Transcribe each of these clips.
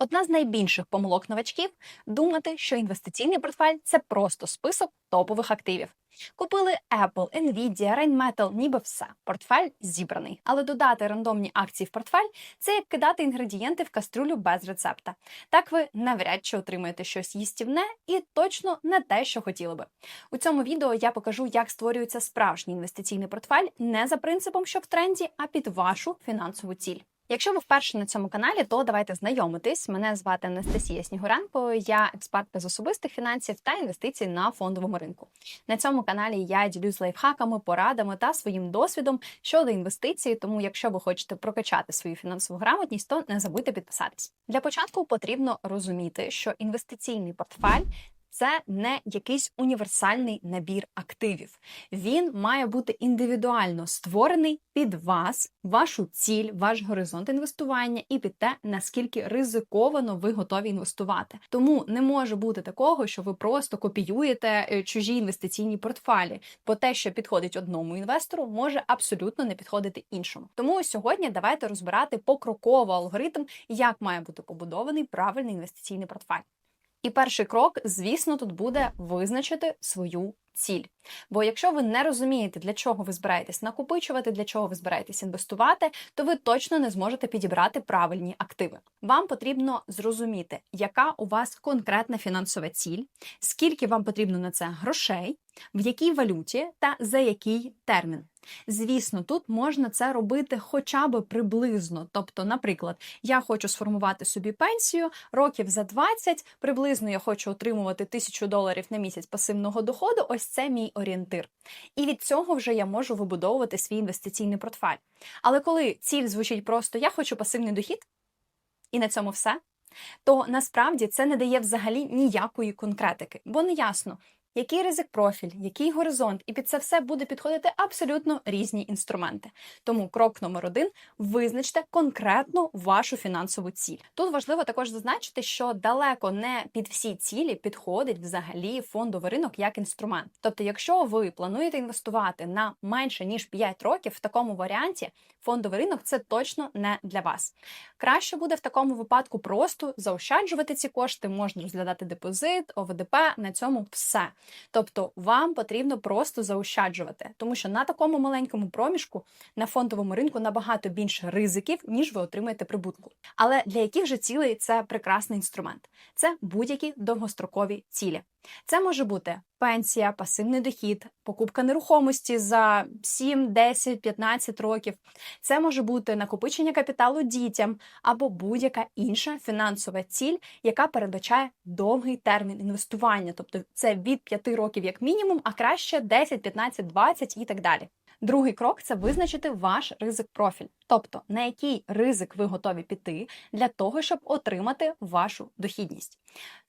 Одна з найбільших помилок новачків думати, що інвестиційний портфель це просто список топових активів. Купили Apple, Nvidia, Rheinmetall, ніби все. Портфель зібраний. Але додати рандомні акції в портфель це як кидати інгредієнти в каструлю без рецепта. Так ви навряд чи отримаєте щось їстівне і точно не те, що хотіли би. У цьому відео я покажу, як створюється справжній інвестиційний портфель не за принципом, що в тренді, а під вашу фінансову ціль. Якщо ви вперше на цьому каналі, то давайте знайомитись. Мене звати Анастасія Снігуренко, я експертка з особистих фінансів та інвестицій на фондовому ринку. На цьому каналі я ділюсь лайфхаками, порадами та своїм досвідом щодо інвестицій. Тому, якщо ви хочете прокачати свою фінансову грамотність, то не забудьте підписатись. Для початку потрібно розуміти, що інвестиційний портфель. Це не якийсь універсальний набір активів. Він має бути індивідуально створений під вас, вашу ціль, ваш горизонт інвестування і під те, наскільки ризиковано ви готові інвестувати. Тому не може бути такого, що ви просто копіюєте е, чужі інвестиційні портфелі, бо те, що підходить одному інвестору, може абсолютно не підходити іншому. Тому сьогодні давайте розбирати покроково алгоритм, як має бути побудований правильний інвестиційний портфель. І перший крок, звісно, тут буде визначити свою ціль. Бо якщо ви не розумієте, для чого ви збираєтесь накопичувати, для чого ви збираєтесь інвестувати, то ви точно не зможете підібрати правильні активи. Вам потрібно зрозуміти, яка у вас конкретна фінансова ціль, скільки вам потрібно на це грошей, в якій валюті та за який термін. Звісно, тут можна це робити хоча б приблизно. Тобто, наприклад, я хочу сформувати собі пенсію років за 20, приблизно я хочу отримувати тисячу доларів на місяць пасивного доходу. Ось це мій орієнтир. І від цього вже я можу вибудовувати свій інвестиційний портфель. Але коли ціль звучить просто я хочу пасивний дохід, і на цьому все. То насправді це не дає взагалі ніякої конкретики, бо не ясно, який ризик профіль, який горизонт, і під це все буде підходити абсолютно різні інструменти. Тому крок номер один визначте конкретно вашу фінансову ціль. Тут важливо також зазначити, що далеко не під всі цілі підходить взагалі фондовий ринок як інструмент. Тобто, якщо ви плануєте інвестувати на менше ніж 5 років, в такому варіанті фондовий ринок це точно не для вас. Краще буде в такому випадку просто заощаджувати ці кошти, можна розглядати депозит, ОВДП. На цьому все. Тобто вам потрібно просто заощаджувати, тому що на такому маленькому проміжку на фондовому ринку набагато більше ризиків, ніж ви отримаєте прибутку. Але для яких же цілей це прекрасний інструмент? Це будь-які довгострокові цілі. Це може бути пенсія, пасивний дохід, покупка нерухомості за 7, 10, 15 років. Це може бути накопичення капіталу дітям або будь-яка інша фінансова ціль, яка передбачає довгий термін інвестування, тобто це від 5 років як мінімум, а краще 10, 15, 20 і так далі. Другий крок це визначити ваш ризик профіль, тобто на який ризик ви готові піти для того, щоб отримати вашу дохідність.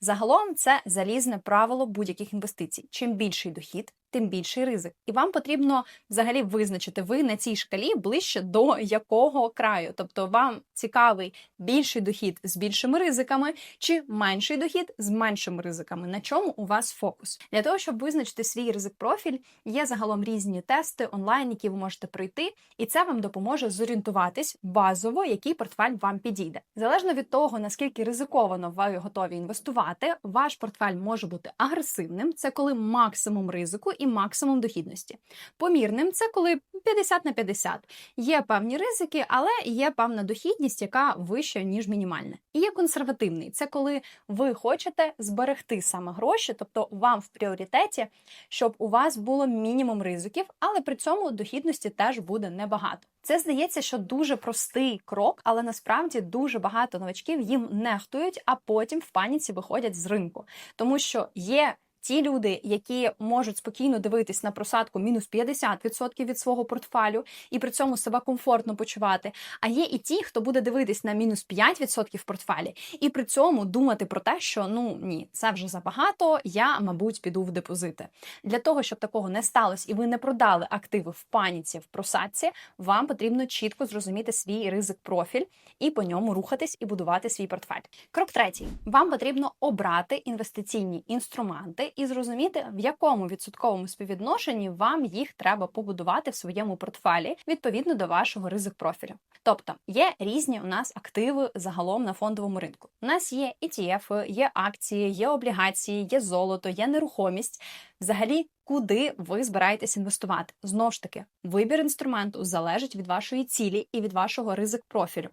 Загалом це залізне правило будь-яких інвестицій. Чим більший дохід, тим більший ризик. І вам потрібно взагалі визначити, ви на цій шкалі ближче до якого краю. Тобто вам цікавий більший дохід з більшими ризиками, чи менший дохід з меншими ризиками. На чому у вас фокус? Для того, щоб визначити свій ризик профіль, є загалом різні тести онлайн, які ви можете пройти, і це вам допоможе зорієнтуватись базово, який портфель вам підійде. Залежно від того, наскільки ризиковано ви готові інвестувати, ваш портфель може бути агресивним, це коли максимум ризику і максимум дохідності. Помірним це коли 50 на 50. Є певні ризики, але є певна дохідність, яка вища, ніж мінімальна. І є консервативний це коли ви хочете зберегти саме гроші, тобто вам в пріоритеті, щоб у вас було мінімум ризиків, але при цьому дохідності теж буде небагато. Це здається, що дуже простий крок, але насправді дуже багато новачків їм нехтують, а потім в паніці виходять з ринку, тому що є. Ті люди, які можуть спокійно дивитись на просадку мінус 50% від свого портфелю і при цьому себе комфортно почувати. А є і ті, хто буде дивитись на мінус 5% в портфелі, і при цьому думати про те, що ну ні, це вже забагато. Я, мабуть, піду в депозити. Для того щоб такого не сталося, і ви не продали активи в паніці в просадці, вам потрібно чітко зрозуміти свій ризик профіль і по ньому рухатись і будувати свій портфель. Крок третій: вам потрібно обрати інвестиційні інструменти і зрозуміти, в якому відсотковому співвідношенні вам їх треба побудувати в своєму портфелі відповідно до вашого ризик профілю. Тобто є різні у нас активи загалом на фондовому ринку. У нас є ETF, є акції, є облігації, є золото, є нерухомість. Взагалі, куди ви збираєтесь інвестувати? Знову ж таки, вибір інструменту залежить від вашої цілі і від вашого ризик профілю.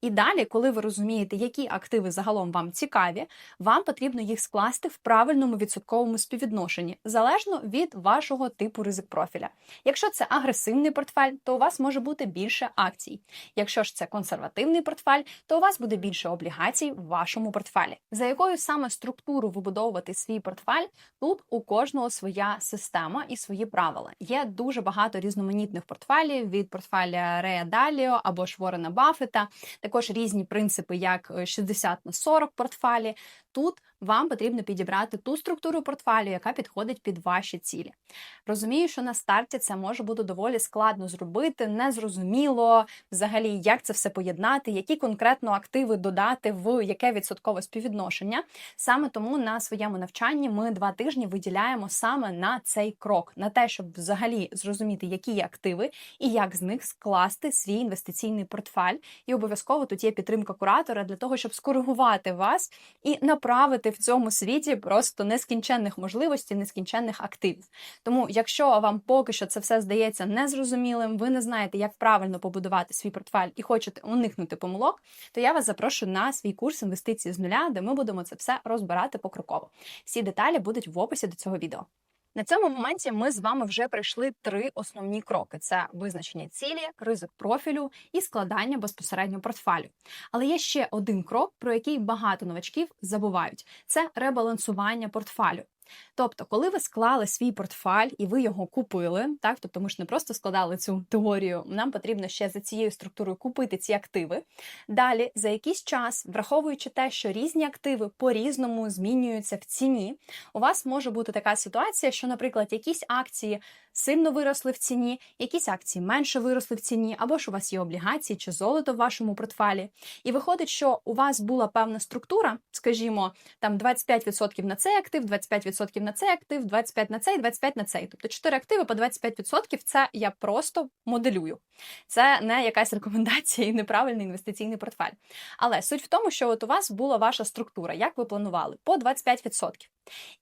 І далі, коли ви розумієте, які активи загалом вам цікаві, вам потрібно їх скласти в правильному відсотковому співвідношенні, залежно від вашого типу ризик профіля. Якщо це агресивний портфель, то у вас може бути більше акцій. Якщо ж це консервативний портфель, то у вас буде більше облігацій в вашому портфелі. За якою саме структуру вибудовувати свій портфель, тут у кожного своя система і свої правила. Є дуже багато різноманітних портфелів від портфеля Рея Даліо або ж Ворена Баффета, також різні принципи, як е, 60 на 40 портфелі. Тут вам потрібно підібрати ту структуру портфелю, яка підходить під ваші цілі. Розумію, що на старті це може бути доволі складно зробити, незрозуміло взагалі, як це все поєднати, які конкретно активи додати в яке відсоткове співвідношення. Саме тому на своєму навчанні ми два тижні виділяємо саме на цей крок, на те, щоб взагалі зрозуміти, які є активи і як з них скласти свій інвестиційний портфель. І обов'язково тут є підтримка куратора для того, щоб скоригувати вас і направити в цьому світі просто нескінченних можливостей, нескінченних активів. Тому, якщо вам поки що це все здається незрозумілим, ви не знаєте, як правильно побудувати свій портфель і хочете уникнути помилок, то я вас запрошую на свій курс інвестиції з нуля, де ми будемо це все розбирати покроково. Всі деталі будуть в описі до цього відео. На цьому моменті ми з вами вже пройшли три основні кроки: це визначення цілі, ризик профілю і складання безпосередньо портфелю. Але є ще один крок, про який багато новачків забувають: це ребалансування портфелю. Тобто, коли ви склали свій портфель і ви його купили, так тобто ми ж не просто складали цю теорію, нам потрібно ще за цією структурою купити ці активи. Далі, за якийсь час, враховуючи те, що різні активи по-різному змінюються в ціні, у вас може бути така ситуація, що, наприклад, якісь акції сильно виросли в ціні, якісь акції менше виросли в ціні, або ж у вас є облігації чи золото в вашому портфелі. І виходить, що у вас була певна структура, скажімо, там 25% на цей актив, 25% на цей актив, 25% на цей, 25% на цей. Тобто 4 активи по 25% це я просто моделюю. Це не якась рекомендація і неправильний інвестиційний портфель. Але суть в тому, що от у вас була ваша структура, як ви планували, по 25%.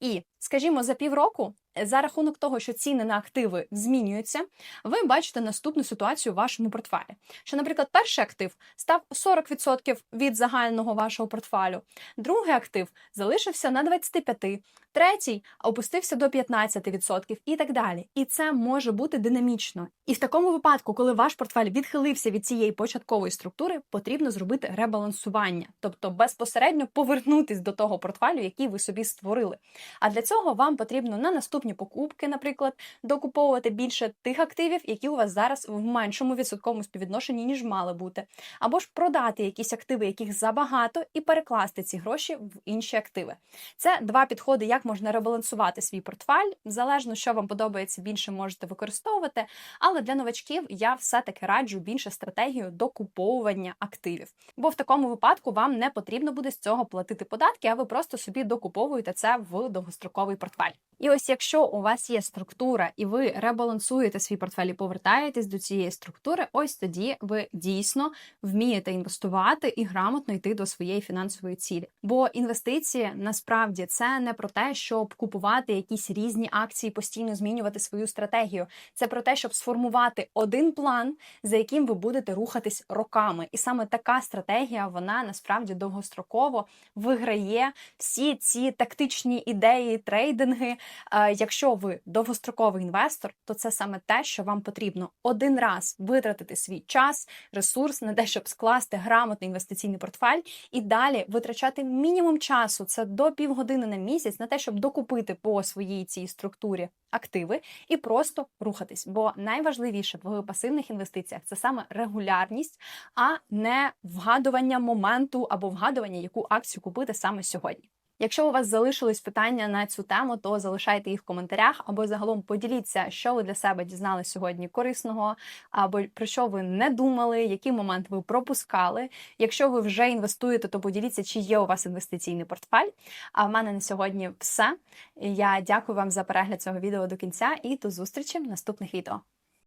І, скажімо, за півроку, за рахунок того, що ціни на активи змінюються, ви бачите наступну ситуацію в вашому портфелі. Що, наприклад, перший актив став 40% від загального вашого портфелю, другий актив залишився на 25%, третій опустився до 15% і так далі. І це може бути динамічно. І в такому випадку, коли ваш портфель відхилився від цієї початкової структури, потрібно зробити ребалансування, тобто безпосередньо повернутись до того портфелю, який ви собі створили. А для цього вам потрібно на наступні покупки, наприклад, докуповувати більше тих активів, які у вас зараз в меншому відсотковому співвідношенні, ніж мали бути, або ж продати якісь активи, яких забагато, і перекласти ці гроші в інші активи. Це два підходи, як можна ребалансувати свій портфель. Залежно, що вам подобається, більше можете використовувати. Але для новачків я все-таки раджу більше стратегію докуповування активів. Бо в такому випадку вам не потрібно буде з цього платити податки, а ви просто собі докуповуєте це в довгостроковий портфель. І ось якщо у вас є структура, і ви ребалансуєте свій портфель і повертаєтесь до цієї структури, ось тоді ви дійсно вмієте інвестувати і грамотно йти до своєї фінансової цілі. Бо інвестиції насправді це не про те, щоб купувати якісь різні акції, постійно змінювати свою стратегію. Це про те, щоб сформувати один план, за яким ви будете рухатись роками. І саме така стратегія вона насправді довгостроково виграє всі ці тактичні ідеї, трейдинги. Е, Якщо ви довгостроковий інвестор, то це саме те, що вам потрібно один раз витратити свій час, ресурс на те, щоб скласти грамотний інвестиційний портфель, і далі витрачати мінімум часу, це до півгодини на місяць, на те, щоб докупити по своїй цій структурі активи і просто рухатись. Бо найважливіше в пасивних інвестиціях це саме регулярність, а не вгадування моменту або вгадування, яку акцію купити саме сьогодні. Якщо у вас залишились питання на цю тему, то залишайте їх в коментарях або загалом поділіться, що ви для себе дізнали сьогодні корисного, або про що ви не думали, який момент ви пропускали. Якщо ви вже інвестуєте, то поділіться, чи є у вас інвестиційний портфель. А в мене на сьогодні все. Я дякую вам за перегляд цього відео до кінця і до зустрічі в наступних відео.